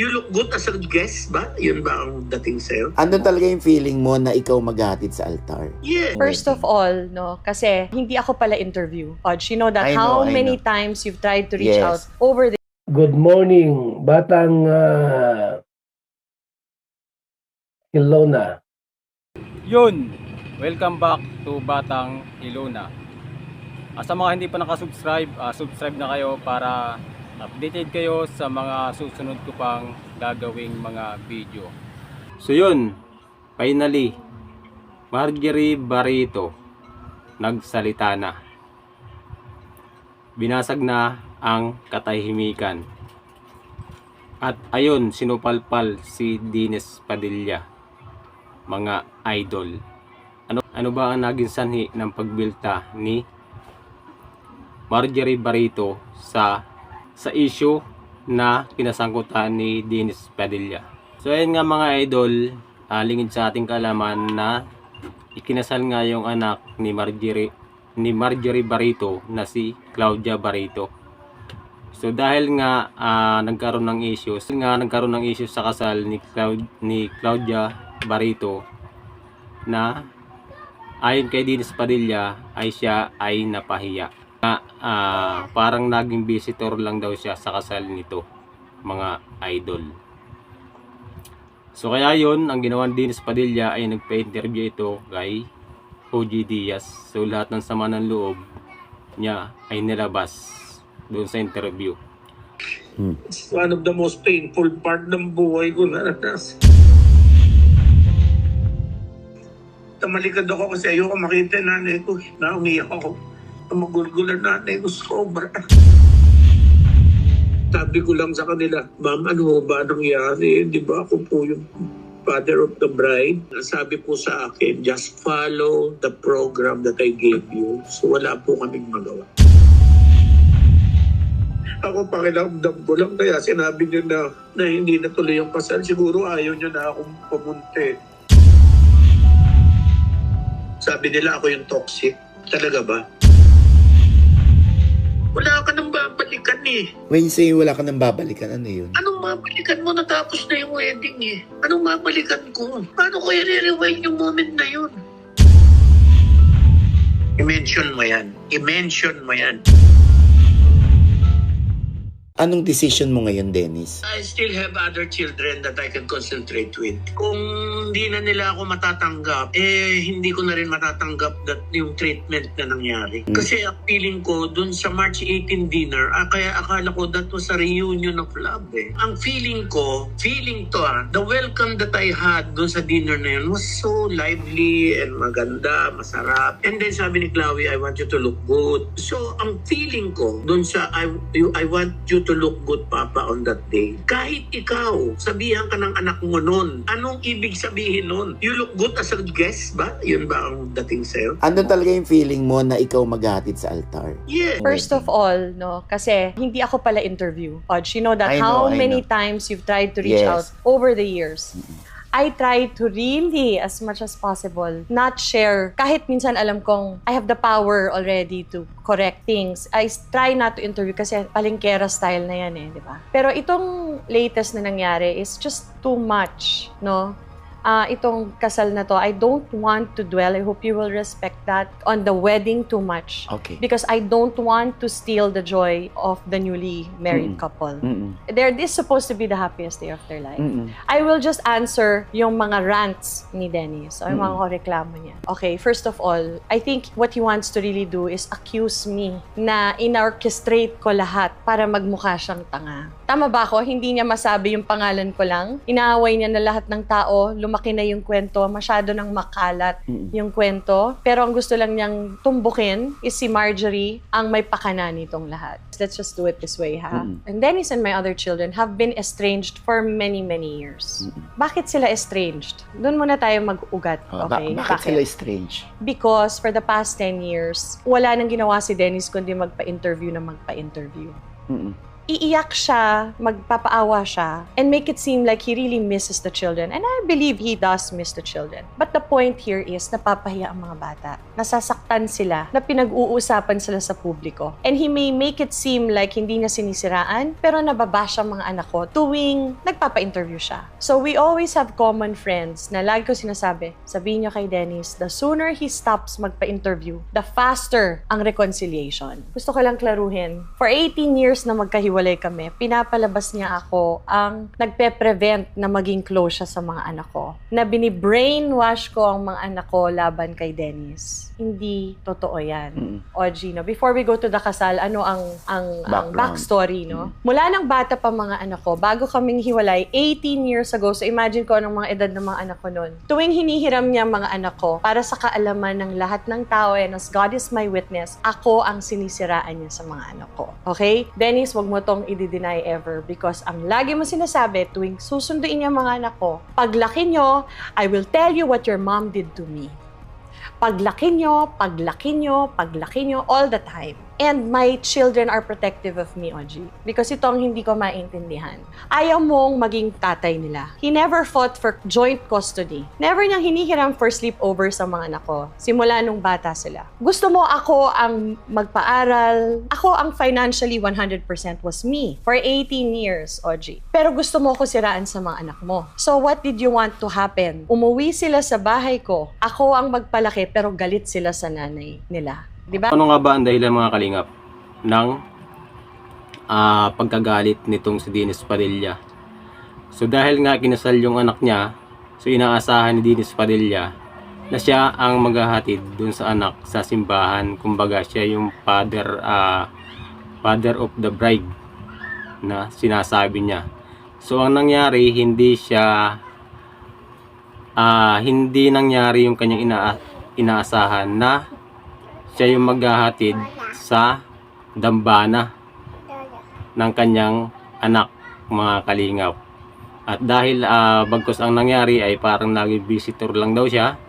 You look good as a guest ba? Yun ba ang dating sa'yo? Andun talaga yung feeling mo na ikaw maghatid sa altar. Yeah. First of all, no, kasi hindi ako pala interview. Podge, you know that I know, how I many know. times you've tried to reach Yes. out over the Good morning, Batang uh, Ilona. Yun! Welcome back to Batang Ilona. Ah, sa mga hindi pa nakasubscribe, ah, subscribe na kayo para updated kayo sa mga susunod ko pang gagawing mga video. So yun, finally, Marjorie Barito nagsalita na. Binasag na ang katahimikan. At ayun, sinupalpal si Dines Padilla mga idol. Ano ano ba ang naging sanhi ng pagbilta ni Marjorie Barito sa sa issue na pinasangkutan ni Dennis Padilla. So ayun nga mga idol, ah, lingid sa ating kalaman na ikinasal nga yung anak ni Marjorie ni Marjorie Barito na si Claudia Barito. So dahil nga ah, nagkaroon ng issues, nga nagkaroon ng issues sa kasal ni Clau- ni Claudia Barito na ayon kay Dennis Padilla ay siya ay napahiya. Na, ah, parang naging visitor lang daw siya sa kasal nito, mga idol. So kaya yon ang ginawa ni Dennis Padilla ay nagpa-interview ito kay OG Diaz. So lahat ng sama ng loob niya ay nilabas doon sa interview. It's one of the most painful part ng buhay ko na nanas. Tamalikad ako kasi ayoko makita nanay ko. Na umiyak ako. Magulgul ang nanay ko sobra. Sabi ko lang sa kanila, Ma'am, ano ba nangyari? Di ba ako po yung father of the bride? Sabi po sa akin, just follow the program that I gave you. So wala po kaming magawa. Ako pakiramdam ko lang kaya sinabi niya na, na hindi natuloy yung kasal. Siguro ayaw niya na akong pumunti. Sabi nila ako yung toxic. Talaga ba? Wala ka nang babalikan eh. When you say wala ka nang babalikan, ano yun? Anong babalikan mo natapos na yung wedding eh? Anong babalikan ko? Paano ko i-rewind yung moment na yun? I-mention mo yan. I-mention mo yan. Anong decision mo ngayon, Dennis? I still have other children that I can concentrate with. Kung hindi na nila ako matatanggap, eh hindi ko na rin matatanggap that yung treatment na nangyari. Mm. Kasi ang feeling ko dun sa March 18 dinner, ah, kaya akala ko that was a reunion of love eh. Ang feeling ko, feeling to ah, the welcome that I had dun sa dinner na yun was so lively and maganda, masarap. And then sabi ni Chloe, I want you to look good. So ang feeling ko dun sa I, you, I want you to look good, Papa, on that day. Kahit ikaw, sabihan ka ng anak mo nun. Anong ibig sabihin nun? You look good as a guest ba? Yun ba ang dating sa'yo? Andun talaga yung feeling mo na ikaw maghatid sa altar. Yeah. First of all, no, kasi hindi ako pala interview. Podge, you know that I know, how I many know. times you've tried to reach Yes. out over the years. I try to really, as much as possible, not share. Kahit minsan alam kong I have the power already to correct things. I try not to interview kasi palingkera style na yan eh, di ba? Pero itong latest na nangyari is just too much, no? Ah, itong kasal na to, I don't want to dwell. I hope you will respect that on the wedding too much Okay. because I don't want to steal the joy of the newly married Mm. couple. Mm-mm. They're this supposed to be the happiest day of their life. Mm-mm. I will just answer yung mga rants ni Dennis o yung Mm. mga reklamo niya. Okay, first of all, I think what he wants to really do is accuse me na in-orchestrate ko lahat para magmukha siyang tanga. Tama ba ako? Hindi niya masabi yung pangalan ko lang. Inaaway niya na lahat ng tao, lumaki na yung kwento, masyado nang makalat Mm-mm. yung kwento. Pero ang gusto lang niyang tumbukin is si Marjorie ang may pakana nitong lahat. Let's just do it this way, ha? Mm-mm. And Dennis and my other children have been estranged for many, many years. Mm-mm. Bakit sila estranged? Doon muna tayo mag-ugat, Oh, ba- okay? bakit sila strange? Because for the past 10 years, wala nang ginawa si Dennis kundi magpa-interview na magpa-interview. Mm-mm. Iiyak siya, magpapaawa siya, and make it seem like he really misses the children. And I believe he does miss the children. But the point here is, napapahiya ang mga bata. Nasasaktan sila, na pinag-uusapan sila sa publiko. And he may make it seem like hindi niya sinisiraan, pero nababash ang mga anak ko tuwing nagpapa-interview siya. So we always have common friends na lagi ko sinasabi, sabihin niyo kay Dennis, the sooner he stops magpa-interview, the faster ang reconciliation. Gusto ko lang klaruhin, for 18 years na magkahiwalay kami, pinapalabas niya ako ang nagpe-prevent na maging close siya sa mga anak ko. Na bini-brainwash ko ang mga anak ko laban kay Dennis. Hindi totoo yan. Mm. O Gino, before we go to the kasal, ano ang ang, ang Background. backstory, no? Mula nang bata pa mga anak ko, bago kaming hiwalay, 18 years ago, so imagine ko anong mga edad ng mga anak ko noon. Tuwing hinihiram niya ang mga anak ko, para sa kaalaman ng lahat ng tao, and as God is my witness, ako ang sinisiraan niya sa mga anak ko. Okay? Dennis, wag mo tong i-deny ever because ang lagi mo sinasabi tuwing susunduin niya mga anak ko, paglaki nyo, I will tell you what your mom did to me paglaki nyo, paglaki nyo, paglaki nyo, all the time. And my children are protective of me, Oji. Because ito ang hindi ko maintindihan. Ayaw mong maging tatay nila. He never fought for joint custody. Never niyang hinihiram for sleepover sa mga anak ko. Simula nung bata sila. Gusto mo ako ang magpaaral. Ako ang financially 100% was me. For 18 years, Oji. Pero gusto mo ko siraan sa mga anak mo. So what did you want to happen? Umuwi sila sa bahay ko. Ako ang magpalaki pero galit sila sa nanay nila. Di ba? Ano nga ba ang dahilan mga kalingap ng ah, pagkagalit nitong si Dennis Padilla? So dahil nga kinasal yung anak niya, so inaasahan ni Dennis Padilla na siya ang maghahatid dun sa anak sa simbahan. Kumbaga siya yung father ah, father of the bride na sinasabi niya. So ang nangyari hindi siya ah, hindi nangyari yung kanyang ina inaasahan na siya yung maghahatid sa dambana ng kanyang anak, mga kalingap. At dahil ah, bagkus ang nangyari ay parang naging visitor lang daw siya.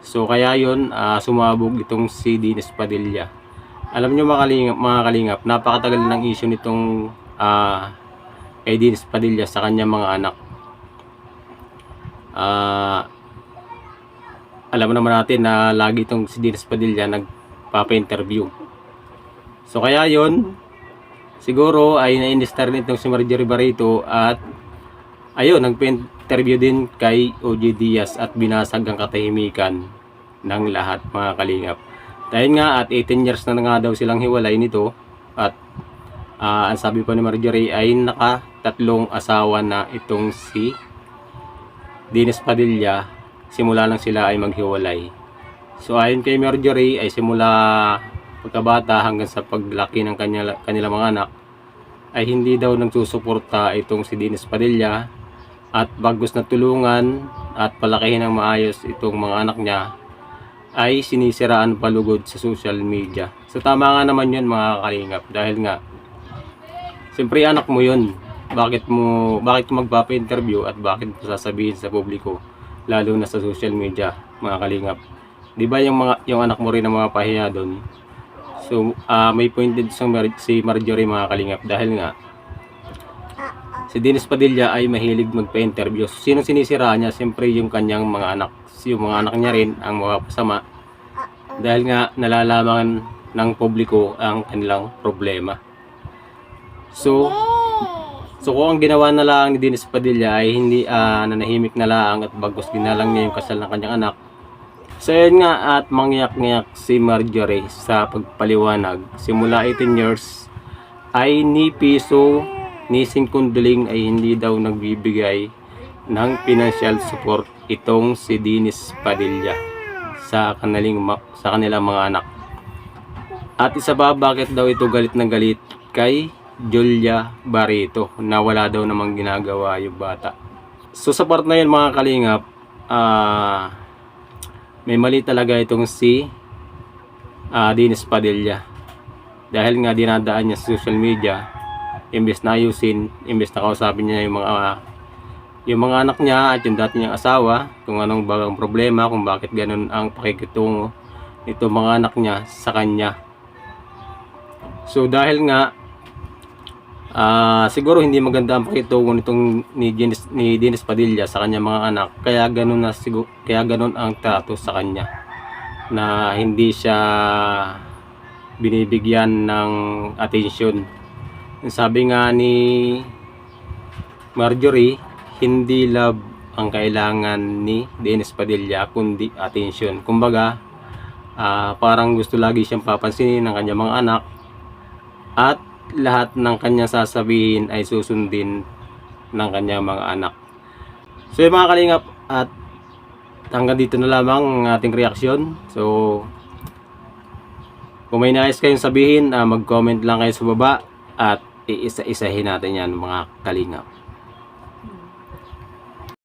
So kaya yun, ah, sumabog itong si Dinis Padilla. Alam nyo mga kalingap, mga kalingap napakatagal ng issue nitong ah, kay Dinis Padilla sa kanyang mga anak. Ah, alam naman natin na lagi itong si Dinas Padilla nagpapa-interview. So kaya yon siguro ay na-indistar nitong si Marjorie Barreto at ayun, nagpa-interview din kay OJ Diaz at binasag ang katahimikan ng lahat mga kalingap. Dahil nga at 18 years na nga daw silang hiwalay nito at ah, ang sabi pa ni Marjorie ay nakatatlong asawa na itong si Dinas Padilla simula lang sila ay maghiwalay. So ayon kay Marjorie ay simula pagkabata hanggang sa paglaki ng kanya, kanilang mga anak ay hindi daw nagsusuporta itong si Dinis Padilla at bagos na tulungan at palakihin ng maayos itong mga anak niya ay sinisiraan palugod sa social media. So tama nga naman yun mga kalingap dahil nga siyempre anak mo yun. Bakit mo bakit magpapa-interview at bakit mo sasabihin sa publiko lalo na sa social media mga kalingap. 'Di ba yung mga yung anak mo rin ang mga pahiya doon? So ah, may point din sa Mar- si Marjorie mga kalingap dahil nga si Dennis Padilla ay mahilig magpa-interview. Sino sinisira niya? Siyempre yung kanyang mga anak. Yung mga anak niya rin ang mga pasama. Dahil nga nalalaman ng publiko ang kanilang problema. So, So kung ang ginawa na lang ni Dennis Padilla ay hindi ah, nanahimik na lang at bagos ginalang niya yung kasal ng kanyang anak. So yun nga at mangyak-ngyak si Marjorie sa pagpaliwanag. Simula 18 years ay ni piso ni singkunduling ay hindi daw nagbibigay ng financial support itong si Dennis Padilla sa kanilang sa kanilang mga anak. At isa pa bakit daw ito galit na galit kay Julia Barreto na wala daw namang ginagawa yung bata. So sa part na yun mga kalingap, ah may mali talaga itong si ah Dennis Padilla. Dahil nga dinadaan niya sa social media, imbes na ayusin, imbes na kausapin niya yung mga yung mga anak niya at yung dati niyang asawa, kung anong bagang problema, kung bakit ganun ang pakikitungo nito mga anak niya sa kanya. So dahil nga Ah, siguro hindi maganda ang pakitungo nitong ni Dennis, ni Dennis Padilla sa kanyang mga anak. Kaya ganun na siguro, kaya ganun ang trato sa kanya na hindi siya binibigyan ng atensyon. Sabi nga ni Marjorie, hindi love ang kailangan ni Dennis Padilla kundi atensyon. Kumbaga, ah, parang gusto lagi siyang papansinin ng kanyang mga anak at lahat ng kanyang sasabihin ay susundin ng kanyang mga anak. So mga kalingap at hanggang dito na lamang ang ating reaksyon. So kung may nais kayong sabihin, ah, mag-comment lang kayo sa baba at iisa-isahin natin yan mga kalingap.